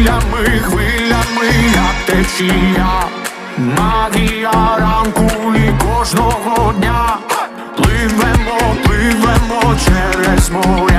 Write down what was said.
хвилями, хвилями, як течія, магія ранку і кожного дня. Пливемо, пливемо через море.